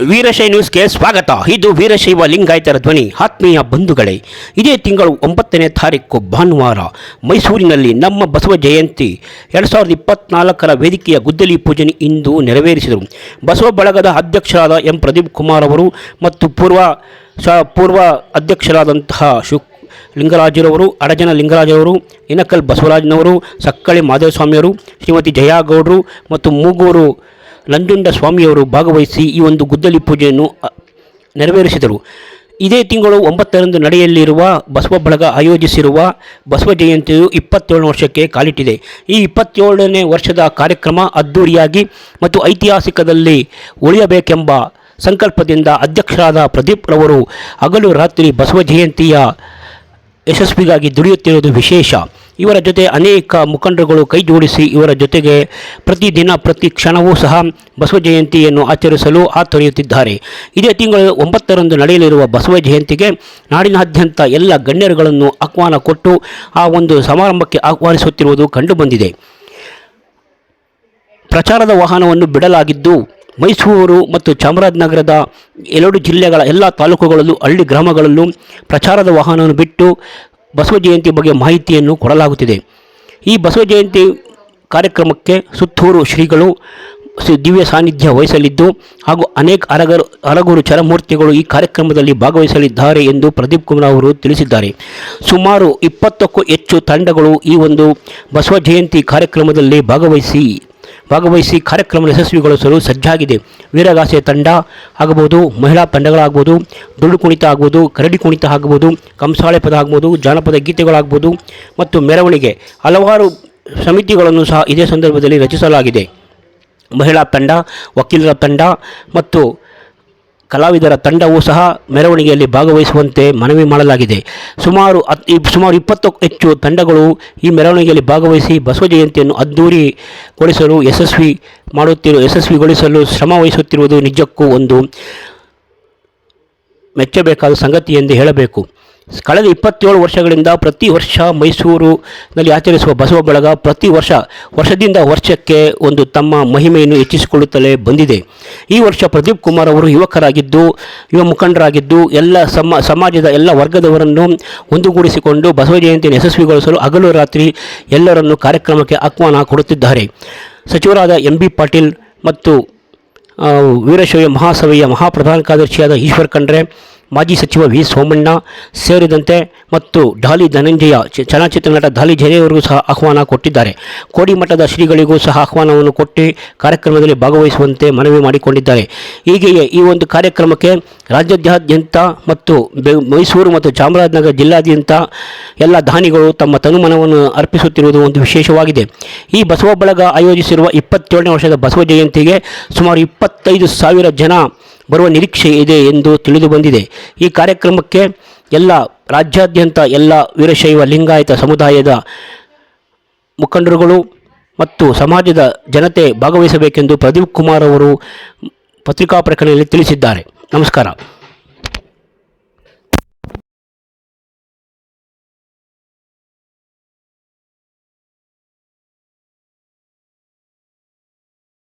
ವೀರಶೈವ ನ್ಯೂಸ್ಗೆ ಸ್ವಾಗತ. ಇದು ವೀರಶೈವ ಲಿಂಗಾಯತರ ಧ್ವನಿ. ಆತ್ಮೀಯ ಬಂಧುಗಳೇ, ಇದೇ ತಿಂಗಳು ಒಂಬತ್ತನೇ ತಾರೀಕು ಭಾನುವಾರ ಮೈಸೂರಿನಲ್ಲಿ ನಮ್ಮ ಬಸವ ಜಯಂತಿ ಎರಡು ಸಾವಿರದ ಇಪ್ಪತ್ನಾಲ್ಕರ ವೇದಿಕೆಯ ಗುದ್ದಲಿ ಪೂಜನೆ ಇಂದು ನೆರವೇರಿಸಿದರು. ಬಸವ ಬಳಗದ ಅಧ್ಯಕ್ಷರಾದ ಎಂ ಪ್ರದೀಪ್ ಕುಮಾರ್ ಅವರು ಮತ್ತು ಪೂರ್ವ ಸ, ಪೂರ್ವ ಅಧ್ಯಕ್ಷರಾದಂತಹ ಶುಕ್ ಲಿಂಗರಾಜರವರು, ಅಡಜನ ಲಿಂಗರಾಜರವರು, ಇನಕಲ್ ಬಸವರಾಜನವರು, ಸಕ್ಕಳೆ ಮಾಧವಸ್ವಾಮಿಯವರು ಶ್ರೀಮತಿ ಜಯಾಗೌಡರು ಮತ್ತು ಮೂಗೂರು ನಂಜುಂಡ ಸ್ವಾಮಿಯವರು ಭಾಗವಹಿಸಿ ಈ ಒಂದು ಗುದ್ದಲಿ ಪೂಜೆಯನ್ನು ನೆರವೇರಿಸಿದರು. ಇದೇ ತಿಂಗಳು ಒಂಬತ್ತರಂದು ನಡೆಯಲಿರುವ ಬಸವ ಬಳಗ ಆಯೋಜಿಸಿರುವ ಬಸವ ಜಯಂತಿಯು ಇಪ್ಪತ್ತೇಳು ವರ್ಷಕ್ಕೆ ಕಾಲಿಟ್ಟಿದೆ. ಈ ಇಪ್ಪತ್ತೇಳನೇ ವರ್ಷದ ಕಾರ್ಯಕ್ರಮ ಅದ್ಧೂರಿಯಾಗಿ ಮತ್ತು ಐತಿಹಾಸಿಕದಲ್ಲಿ ಉಳಿಯಬೇಕೆಂಬ ಸಂಕಲ್ಪದಿಂದ ಅಧ್ಯಕ್ಷರಾದ ಪ್ರದೀಪ್ ರವರು ಹಗಲು ರಾತ್ರಿ ಬಸವ ಜಯಂತಿಯ ಯಶಸ್ವಿಗಾಗಿ ದುಡಿಯುತ್ತಿರುವುದು ವಿಶೇಷ. ಇವರ ಜೊತೆ ಅನೇಕ ಮುಖಂಡರುಗಳು ಕೈ ಜೋಡಿಸಿ ಇವರ ಜೊತೆಗೆ ಪ್ರತಿದಿನ, ಪ್ರತಿ ಕ್ಷಣವೂ ಸಹ ಬಸವ ಜಯಂತಿಯನ್ನು ಆಚರಿಸಲು ಹಾತೊರೆಯುತ್ತಿದ್ದಾರೆ ಇದೇ ತಿಂಗಳು ಒಂಬತ್ತರಂದು ನಡೆಯಲಿರುವ ಬಸವ ಜಯಂತಿಗೆ ನಾಡಿನಾದ್ಯಂತ ಎಲ್ಲ ಗಣ್ಯರುಗಳನ್ನು ಆಹ್ವಾನ ಕೊಟ್ಟು ಆ ಒಂದು ಸಮಾರಂಭಕ್ಕೆ ಆಹ್ವಾನಿಸುತ್ತಿರುವುದು ಕಂಡುಬಂದಿದೆ. ಪ್ರಚಾರದ ವಾಹನವನ್ನು ಬಿಡಲಾಗಿದ್ದು, ಮೈಸೂರು ಮತ್ತು ಚಾಮರಾಜನಗರದ ಎರಡು ಜಿಲ್ಲೆಗಳ ಎಲ್ಲ ತಾಲೂಕುಗಳಲ್ಲೂ ಹಳ್ಳಿ ಗ್ರಾಮಗಳಲ್ಲೂ ಪ್ರಚಾರದ ವಾಹನವನ್ನು ಬಿಟ್ಟು ಬಸವ ಜಯಂತಿ ಬಗ್ಗೆ ಮಾಹಿತಿಯನ್ನು ಕೊಡಲಾಗುತ್ತಿದೆ. ಈ ಬಸವ ಜಯಂತಿ ಕಾರ್ಯಕ್ರಮಕ್ಕೆ ಸುತ್ತೂರು ಶ್ರೀಗಳು ಶ್ರೀ ದಿವ್ಯ ಸಾನ್ನಿಧ್ಯ ವಹಿಸಲಿದ್ದು ಹಾಗೂ ಅನೇಕ ಅರಗರು ಅರಗುರು ಚರಮೂರ್ತಿಗಳು ಈ ಕಾರ್ಯಕ್ರಮದಲ್ಲಿ ಭಾಗವಹಿಸಲಿದ್ದಾರೆ ಎಂದು ಪ್ರದೀಪ್ ಕುಮಾರ್ ಅವರು ತಿಳಿಸಿದ್ದಾರೆ. ಸುಮಾರು ಇಪ್ಪತ್ತಕ್ಕೂ ಹೆಚ್ಚು ತಂಡಗಳು ಈ ಒಂದು ಬಸವ ಜಯಂತಿ ಕಾರ್ಯಕ್ರಮದಲ್ಲಿ ಭಾಗವಹಿಸಿ ಭಾಗವಹಿಸಿ ಕಾರ್ಯಕ್ರಮ ಯಶಸ್ವಿಗೊಳಿಸಲು ಸಜ್ಜಾಗಿದೆ. ವೀರಗಾಸೆ ತಂಡ ಆಗಬಹುದು, ಮಹಿಳಾ ತಂಡಗಳಾಗ್ಬೋದು ದುಳ್ಳು ಕುಣಿತ ಆಗ್ಬೋದು ಕರಡಿ ಕುಣಿತ ಆಗ್ಬೋದು ಕಂಸಾಳೆ ಪದ ಆಗ್ಬೋದು ಜಾನಪದ ಗೀತೆಗಳಾಗ್ಬೋದು ಮತ್ತು ಮೆರವಣಿಗೆ. ಹಲವಾರು ಸಮಿತಿಗಳನ್ನು ಸಹ ಇದೇ ಸಂದರ್ಭದಲ್ಲಿ ರಚಿಸಲಾಗಿದೆ. ಮಹಿಳಾ ತಂಡ, ವಕೀಲರ ತಂಡ ಮತ್ತು ಕಲಾವಿದರ ತಂಡವೂ ಸಹ ಮೆರವಣಿಗೆಯಲ್ಲಿ ಭಾಗವಹಿಸುವಂತೆ ಮನವಿ ಮಾಡಲಾಗಿದೆ. ಸುಮಾರು ಸುಮಾರು ಇಪ್ಪತ್ತಕ್ಕೂ ಹೆಚ್ಚು ತಂಡಗಳು ಈ ಮೆರವಣಿಗೆಯಲ್ಲಿ ಭಾಗವಹಿಸಿ ಬಸವ ಜಯಂತಿಯನ್ನು ಅದ್ಧೂರಿಗೊಳಿಸಲು ಯಶಸ್ವಿ ಮಾಡುತ್ತಿರುವ ಯಶಸ್ವಿಗೊಳಿಸಲು ಶ್ರಮ ವಹಿಸುತ್ತಿರುವುದು ನಿಜಕ್ಕೂ ಒಂದು ಮೆಚ್ಚಬೇಕಾದ ಸಂಗತಿ ಎಂದು ಹೇಳಬೇಕು. ಕಳೆದ ಇಪ್ಪತ್ತೇಳು ವರ್ಷಗಳಿಂದ ಪ್ರತಿ ವರ್ಷ ಮೈಸೂರಿನಲ್ಲಿ ಆಚರಿಸುವ ಬಸವ ಬಳಗ ಪ್ರತಿ ವರ್ಷ ವರ್ಷದಿಂದ ವರ್ಷಕ್ಕೆ ಒಂದು ತಮ್ಮ ಮಹಿಮೆಯನ್ನು ಹೆಚ್ಚಿಸಿಕೊಳ್ಳುತ್ತಲೇ ಬಂದಿದೆ. ಈ ವರ್ಷ ಪ್ರದೀಪ್ ಕುಮಾರ್ ಅವರು ಯುವಕರಾಗಿದ್ದು, ಯುವ ಮುಖಂಡರಾಗಿದ್ದು, ಎಲ್ಲ ಸಮ, ಸಮಾಜದ ಎಲ್ಲ ವರ್ಗದವರನ್ನು ಒಂದುಗೂಡಿಸಿಕೊಂಡು ಬಸವ ಜಯಂತಿಯನ್ನು ಯಶಸ್ವಿಗೊಳಿಸಲು ಹಗಲು ರಾತ್ರಿ ಎಲ್ಲರನ್ನು ಕಾರ್ಯಕ್ರಮಕ್ಕೆ ಆಹ್ವಾನ ಕೊಡುತ್ತಿದ್ದಾರೆ. ಸಚಿವರಾದ ಎಂ ಬಿ ಪಾಟೀಲ್ ಮತ್ತು ವೀರಶೈವ ಮಹಾಸಭೆಯ ಮಹಾಪ್ರಧಾನ ಕಾರ್ಯದರ್ಶಿಯಾದ ಈಶ್ವರ್ ಖಂಡ್ರೆ ಮಾಜಿ ಸಚಿವ ವಿ ಸೋಮಣ್ಣ ಸೇರಿದಂತೆ ಮತ್ತು ಢಾಲಿ ಧನಂಜಯ ಚಲನಚಿತ್ರ ನಟ ಧಾಲಿ ಜಯವರಿಗೂ ಸಹ ಆಹ್ವಾನ ಕೊಟ್ಟಿದ್ದಾರೆ. ಕೋಡಿಮಠದ ಶ್ರೀಗಳಿಗೂ ಸಹ ಆಹ್ವಾನವನ್ನು ಕೊಟ್ಟು ಕಾರ್ಯಕ್ರಮದಲ್ಲಿ ಭಾಗವಹಿಸುವಂತೆ ಮನವಿ ಮಾಡಿಕೊಂಡಿದ್ದಾರೆ. ಹೀಗೆಯೇ ಈ ಒಂದು ಕಾರ್ಯಕ್ರಮಕ್ಕೆ ರಾಜ್ಯಾದ್ಯಂತ ಮತ್ತು ಮೈಸೂರು ಮತ್ತು ಚಾಮರಾಜನಗರ ಜಿಲ್ಲಾದ್ಯಂತ ಎಲ್ಲ ದಾನಿಗಳು ತಮ್ಮ ತನುಮನವನ್ನು ಅರ್ಪಿಸುತ್ತಿರುವುದು ಒಂದು ವಿಶೇಷವಾಗಿದೆ. ಈ ಬಸವ ಬಳಗ ಆಯೋಜಿಸಿರುವ ಇಪ್ಪತ್ತೇಳನೇ ವರ್ಷದ ಬಸವ ಜಯಂತಿಗೆ ಸುಮಾರು ಇಪ್ಪತ್ತೈದು ಸಾವಿರ ಜನ ಬರುವ ನಿರೀಕ್ಷೆ ಇದೆ ಎಂದು ತಿಳಿದು ಬಂದಿದೆ. ಈ ಕಾರ್ಯಕ್ರಮಕ್ಕೆ ಎಲ್ಲ ರಾಜ್ಯಾದ್ಯಂತ ಎಲ್ಲ ವೀರಶೈವ ಲಿಂಗಾಯತ ಸಮುದಾಯದ ಮುಖಂಡರುಗಳು ಮತ್ತು ಸಮಾಜದ ಜನತೆ ಭಾಗವಹಿಸಬೇಕೆಂದು ಪ್ರದೀಪ್ ಕುಮಾರ್ ಅವರು ಪತ್ರಿಕಾ ಪ್ರಕಟಣೆಯಲ್ಲಿ ತಿಳಿಸಿದ್ದಾರೆ. ನಮಸ್ಕಾರ.